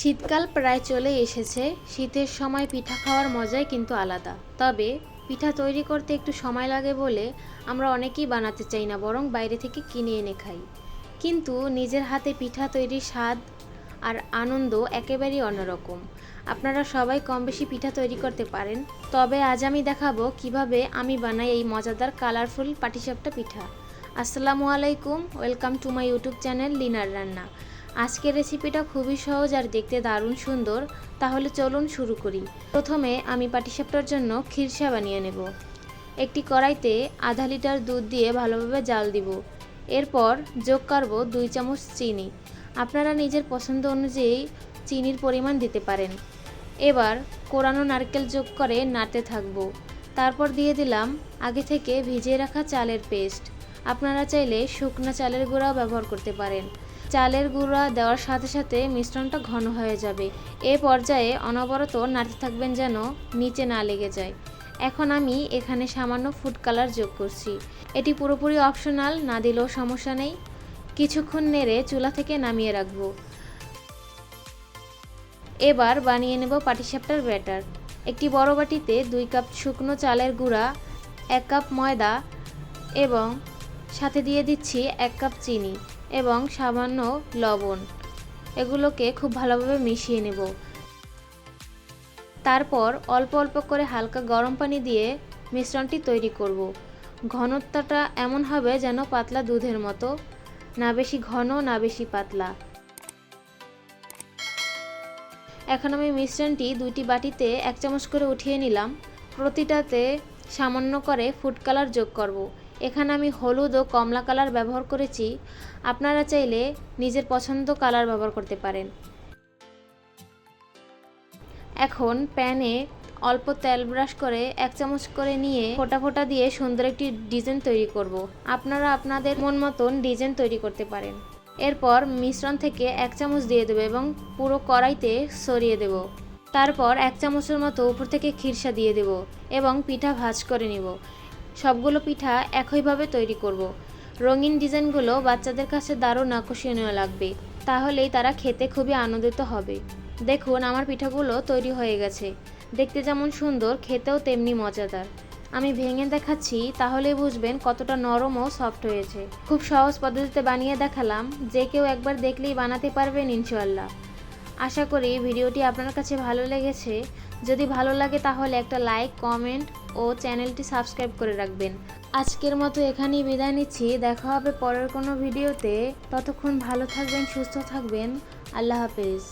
শীতকাল প্রায় চলে এসেছে, শীতের সময় পিঠা খাওয়ার মজাই কিন্তু আলাদা। তবে পিঠা তৈরি করতে একটু সময় লাগে বলে আমরা অনেকেই বানাতে চাই না, বরং বাইরে থেকে কিনে এনে খাই। কিন্তু নিজের হাতে পিঠা তৈরির স্বাদ আর আনন্দ একেবারেই অন্যরকম। আপনারা সবাই কম বেশি পিঠা তৈরি করতে পারেন। তবে আজ আমি দেখাবো কীভাবে আমি বানাই এই মজাদার, কালারফুল পাটিসাপটা পিঠা। আসসালামু আলাইকুম, welcome to my YouTube channel liner রান্না। আজকের রেসিপিটা খুবই সহজ আর দেখতে দারুণ সুন্দর, তাহলে চলুন শুরু করি। প্রথমে আমি পাটিসাপটার জন্য খিরসা বানিয়ে নেব। একটি কড়াইতে আধা লিটার দুধ দিয়ে ভালোভাবে জাল দিব। এরপর যোগ করব দুই চামচ চিনি। আপনারা নিজের পছন্দ অনুযায়ী চিনির পরিমাণ দিতে পারেন। এবার কোরানো নারকেল যোগ করে নাড়তে থাকব। তারপর দিয়ে দিলাম আগে থেকে ভিজিয়ে রাখা চালের পেস্ট। আপনারা চাইলে শুকনো চালের গুঁড়াও ব্যবহার করতে পারেন। চালের গুঁড়া দেওয়ার সাথে সাথে মিশ্রণটা ঘন হয়ে যাবে। এ পর্যায়ে অনবরত নাড়তে থাকবেন যেন নিচে না লেগে যায়। এখন আমি এখানে সামান্য ফুড কালার যোগ করছি। এটি পুরোপুরি অপশনাল না দিলেও সমস্যা নেই। কিছুক্ষণ নেড়ে চুলা থেকে নামিয়ে রাখব। এবার বানিয়ে নেব পাটিসাপটার ব্যাটার। একটি বড় বাটিতে দুই কাপ শুকনো চালের গুঁড়া, এক কাপ ময়দা এবং সাথে দিয়ে দিচ্ছি এক কাপ চিনি এবং সামান্য লবণ। এগুলোকে খুব ভালোভাবে মিশিয়ে নেব। তারপর অল্প অল্প করে হালকা গরম পানি দিয়ে মিশ্রণটি তৈরি করব। ঘনত্বটা এমন হবে যেন পাতলা দুধের মতো, না বেশি ঘন, না বেশি পাতলা। এখন আমি মিশ্রণটি দুইটি বাটিতে এক চামচ করে উঠিয়ে নিলাম। প্রতিটাতে সামান্য করে ফুড কালার যোগ করব। এখানে আমি হলুদ ও কমলা কালার ব্যবহার করেছি। আপনারা চাইলে নিজের পছন্দ কালার ব্যবহার করতে পারেন। এখন প্যানে অল্প তেল ব্রাশ করে এক চামচ করে নিয়ে ফোটা ফোটা দিয়ে সুন্দর একটি ডিজাইন তৈরি করব। আপনারা আপনাদের মন মতন ডিজাইন তৈরি করতে পারেন। এরপর মিশ্রণ থেকে এক চামচ দিয়ে দেবো এবং পুরো কড়াইতে সরিয়ে দেব। তারপর এক চামচের মতো উপর থেকে খিরসা দিয়ে দেব এবং পিঠা ভাজ করে নিব। সবগুলো পিঠা একইভাবে তৈরি করব। রঙিন ডিজাইনগুলো বাচ্চাদের কাছে দারুণ আকর্ষণীয় লাগবে। তাহলেই তারা খেতে খুবই আনন্দিত হবে। দেখুন, আমার পিঠাগুলো তৈরি হয়ে গেছে। দেখতে যেমন সুন্দর, খেতেও তেমনি মজাদার। আমি ভেঙে দেখাচ্ছি, তাহলেই বুঝবেন কতটা নরম ও সফট হয়েছে। খুব সহজ পদ্ধতিতে বানিয়ে দেখালাম, যে কেউ একবার দেখলেই বানাতে পারবেন ইনশাল্লাহ আশা করি ভিডিওটি আপনার কাছে ভালো লেগেছে। যদি ভালো লাগে তাহলে একটা লাইক কমেন্ট ও চ্যানেলটি সাবস্ক্রাইব করে রাখবেন। আজকের মতো এখানেই বিদায় নিচ্ছি। দেখা হবে পরের কোনো ভিডিওতে ততক্ষণ ভালো থাকবেন, সুস্থ থাকবেন। আল্লাহ হাফেজ।